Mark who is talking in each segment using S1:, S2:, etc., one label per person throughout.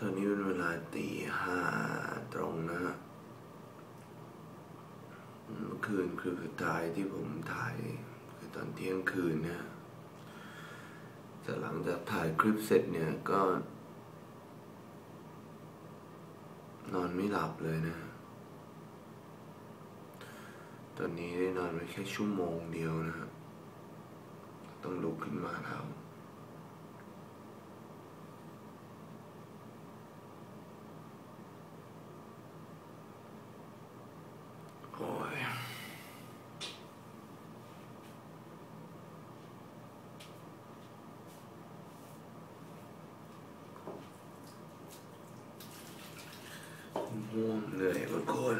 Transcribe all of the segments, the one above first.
S1: ตอนนี้เป็นเวลาตีห้าตรงนะฮะเมื่อคืนคือสุดท้ายที่ผมถ่าย คือตอนเที่ยงคืนเนี่ยแต่หลังจากถ่ายคลิปเสร็จเนี่ยก็ นอนไม่หลับเลยนะ ตอนนี้ได้นอนไปแค่ชั่วโมงเดียวนะฮะต้องลุกขึ้นมาแล้ว เหนื่อยทุกคน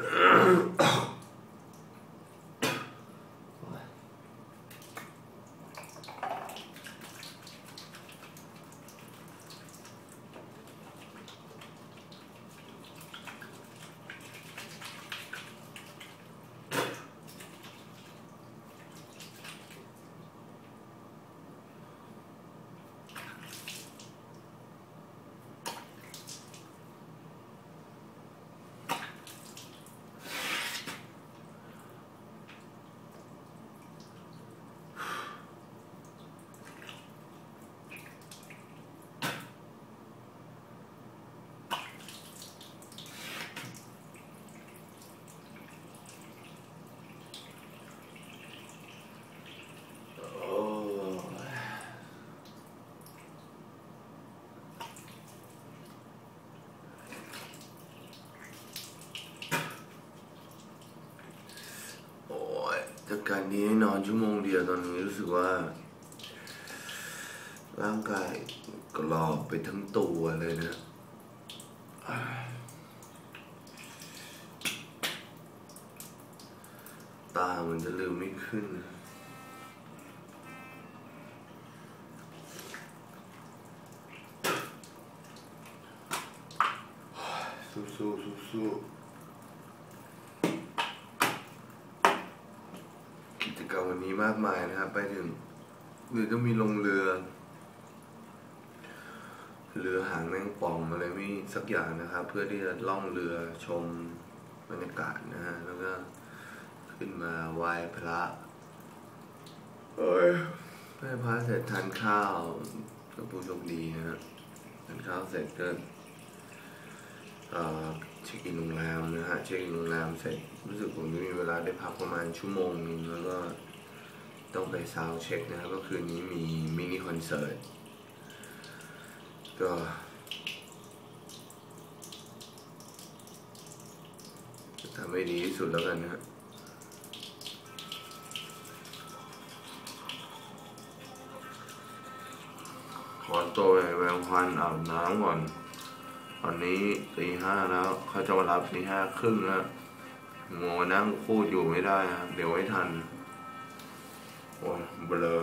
S1: โอ้ยโอ้ย จากการนี้นอนชั่วโมงเดียวตอนนี้รู้สึกว่า ร่างกายกรอบไปทั้งตัวเลยนะตามันจะลืมไม่ขึ้น สู้สู้สู้สู้ กิจกรวันนี้มากมายนะครับ ไปถึงหรือต้องมีลงเรือ เรือหางแมงป่องอะไรไม่สักอย่างนะครับ เพื่อที่จะล่องเรือชมบรรยากาศนะฮะแล้วก็ขึ้นมาไหว้พระเอ้ยไหว้พระเสร็จทานข้าวกับผู้โชคดีนะฮะทานข้าวเสร็จก็ เช็คอินโรงแรมนะฮะเช็คอินโรงแรมเสร็จรู้สึกผมจะมีเวลาได้พักประมาณชั่วโมงนึงแล้วก็ต้องไปซาวเช็คนะครับก็คืนนี้มีมินิคอนเสิร์ตก็จะทำให้ดีที่สุดแล้วกันนะฮะขอตัวไปแวงควันอาบน้ำก่อน ตอนนี้ตีห้าแล้วเขาจะมารับตีห้าครึ่งแล้วงงนั่งพูดอยู่ไม่ได้ครับเดี๋ยวไม่ทัน โอ้เบลอ